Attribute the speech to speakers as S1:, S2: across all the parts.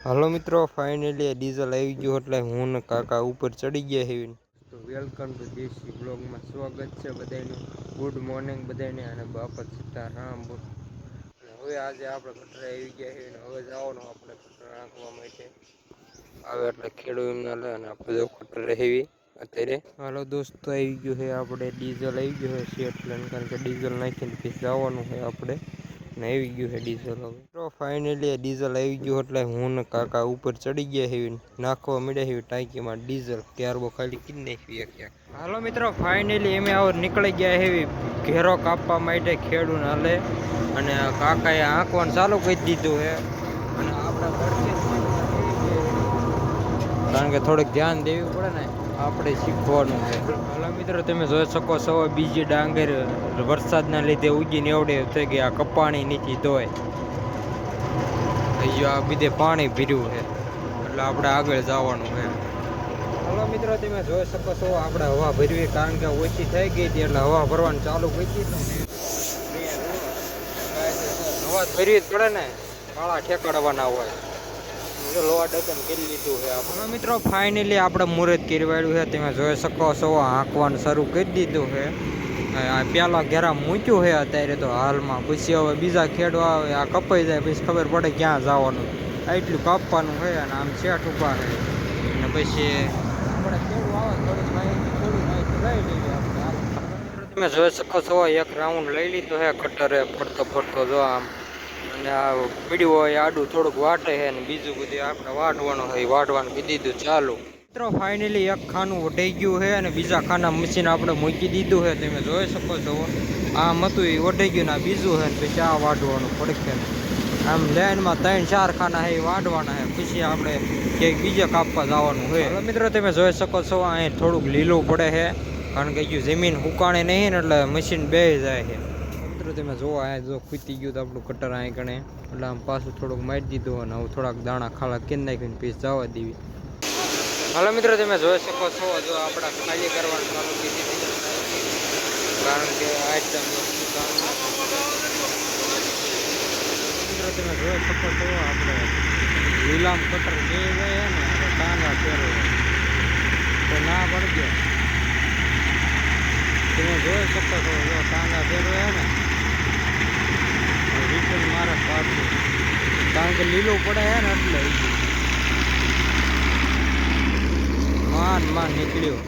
S1: હાલો મિત્રો finally diesel આવી ગયું એટલે હું ને કાકા ઉપર ચડી ગયા હેવી તો વેલકમ ટુ દેશી બ્લોગમાં સ્વાગત છે બધાનું ગુડ મોર્નિંગ બધાને અને બાપા સીતારામ. બોલ હવે આજે આપણે કટરા આવી ગયા અને હવે જવાનું આપણે કટરા નાખવા માટે. આવે એટલે ખેડૂત એમને લે અને આપણે જો કટરે હેવી અત્યારે. હાલો દોસ્તો આવી ગયું છે આપણે ડીઝલ આવી ગયું છે એટલે કારણ કે ડીઝલ નાખીને પછી જવાનું છે આપણે. ને આવી ગયું છે ડીઝલ હવે. ફાઇનલી ડીઝલ આવી ગયું એટલે હું ને કાકા ઉપર ચડી ગયા હેવી નાખવા મળ્યા હેવી ટાંકીમાં ડીઝલ ત્યારબો ખાલી કીધી નાખી ક્યાં હાલો મિત્રો ફાઇનલી એમે આવો નીકળી ગયા હેવી ઘેરો કાપવા માટે ખેડૂત હાલે. અને કાકાએ આંકવાનું ચાલુ કરી દીધું છે. અને આપણે કારણ કે થોડુંક ધ્યાન દેવું પડે ને. આપણે શીખવાનું છે. હલો મિત્રો, તમે જોઈ શકો છો, બીજી ડાંગર વરસાદના લીધે ઉગી નેવડે થઈ ગઈ આ કપાણી નીચી ધોય અહીંયા આ બીજે પાણી ભીર્યું છે. એટલે આપણે આગળ જવાનું છે. હલો મિત્રો, તમે જોઈ શકો છો, આપણે હવા ભરવી કારણ કે ઓછી થઈ ગઈ હતી, એટલે હવા ભરવાનું ચાલુ કરી દીધું હવા ભરવી જ પડે ને કાળા ઠેકાડવાના હોય. જો લોવા ડગન કરી લીધું છે આપણે. મિત્રો ફાઇનલી આપણે મુહૂર્ત કિરવાડ્યું છે. તમે જોઈ શકો છો હાંકવાનું શરૂ કરી દીધું છે. આ પેલા ઘેરા મૂક્યું છે અત્યારે તો હાલમાં. પછી હવે બીજા ખેડવા આવે આ કપાઈ જાય પછી ખબર પડે ક્યાં જવાનું. એટલું કાપવાનું છે અને આમ શેઠ ઊભા છે. અને પછી આપણે ખેડૂ આવે થોડી માહિતી થોડી માહિતી લઈ લઈએ આપણે. તમે જોઈ શકો છો એક રાઉન્ડ લઈ લીધો છે કટરે ફરતો ફરતો જો આમ. અને આ પીડ્યું હોય આડું થોડુંક વાટે છે ને બીજું બધું આપણે વાટવાનું હોય, વાટવાનું કીધી દીધું, ચાલુ. મિત્રો ફાઇનલી એક ખાનું વઢાઈ ગયું છે અને બીજા ખાના મશીન આપણે મૂકી દીધું છે. તમે જોઈ શકો છો. આમ હતું એ વઢાઈ ગયું ને આ બીજું છે ને પછી આ વાટવાનું પડકે આમ લાઈનમાં ત્રણ, ચાર ખાના છે એ વાટવાના છે. પછી આપણે ક્યાંક બીજે કાપવા જવાનું હોય મિત્રો, તમે જોઈ શકો છો અહીં થોડુંક લીલું પડે છે. કારણ કે જમીન હુકાણે નહીં ને એટલે મશીન બે જાય છે. મિત્રો તમે જોવો, આ જો ખૂતી ગયું તો આપણું કટર અહીં કણે એટલે આમ પાછું થોડુંક મારી દીધું અને હવે થોડાક દાણા ખાલા કેન નાખીને પીસ જવા દેવી. હાલો મિત્રો, તમે જોઈ શકો છો, જો આપણા ખાલી કરવાનું ચાલુ કરી દીધું. કારણ કે આઈટમ મિત્રો, તમે જોઈ શકો છો, આપણે લીલામ કટર જે જાય ને ટાંગા ફેરવે તો ના પડજો તમે જોઈ શકો છો, જો ટાંગા ફેરવે ને રિટર્ન મારે પાછું કારણ કે લીલું પડે હે ને એટલે માન માન નીકળ્યું.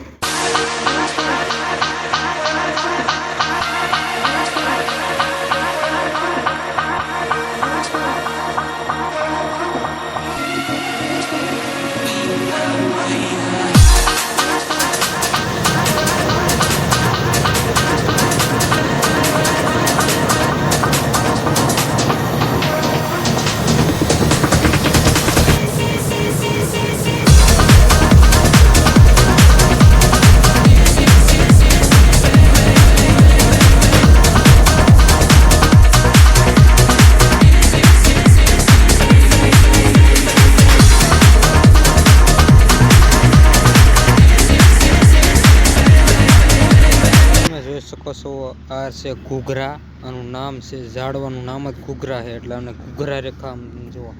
S1: શકો આ છે ઘૂઘરા, આનું નામ છે ઝાડવાનું નામ જ ઘૂઘરા છે, એટલે આને ઘૂઘરા રેખા જોવા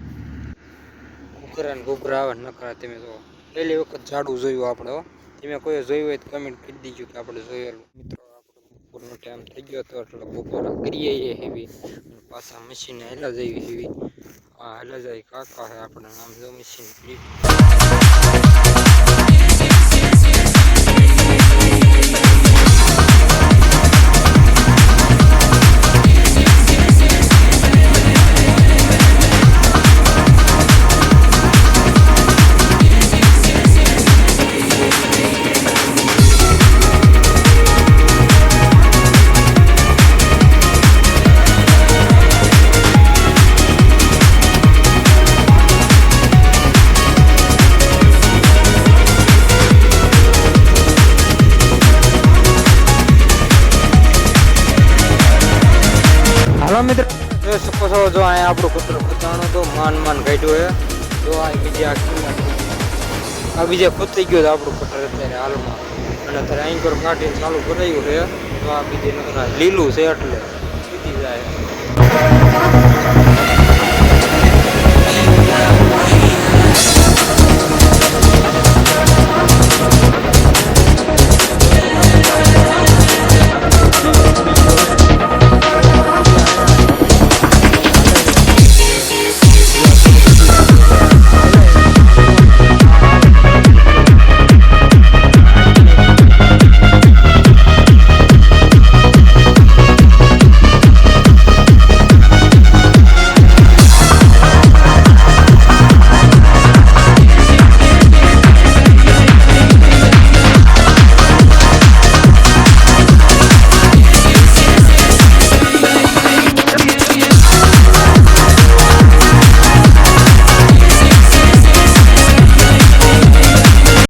S1: ઘૂઘરા ને ઘૂઘરા આવે નખરા તમે જુઓ. પહેલી વખત ઝાડું જોયું આપણે, હો. તમે કોઈ જોયું હોય તો કમેન્ટ કરી દીજો કે આપણે જોયેલું. મિત્રો બપોરનો ટાઈમ થઈ ગયો હતો એટલે બપોર કરીએ હેવી પાછા મશીન હેલા જઈએ હેવી હા હેલા જાય કાકા છે આપણે નામ જો મશીન છો જો અહીંયા આપણું કૂતરું ખુદાણું તો માન માન કાઢ્યું હે જો આ બીજી આખી આ બીજે ખૂતી ગયું આપણું કટર અત્યારે હાલમાં. અને અત્યારે અહીં પર કાઢીને ચાલુ કરાયું છે, તો આ બીજી લીલું છે એટલે જાય.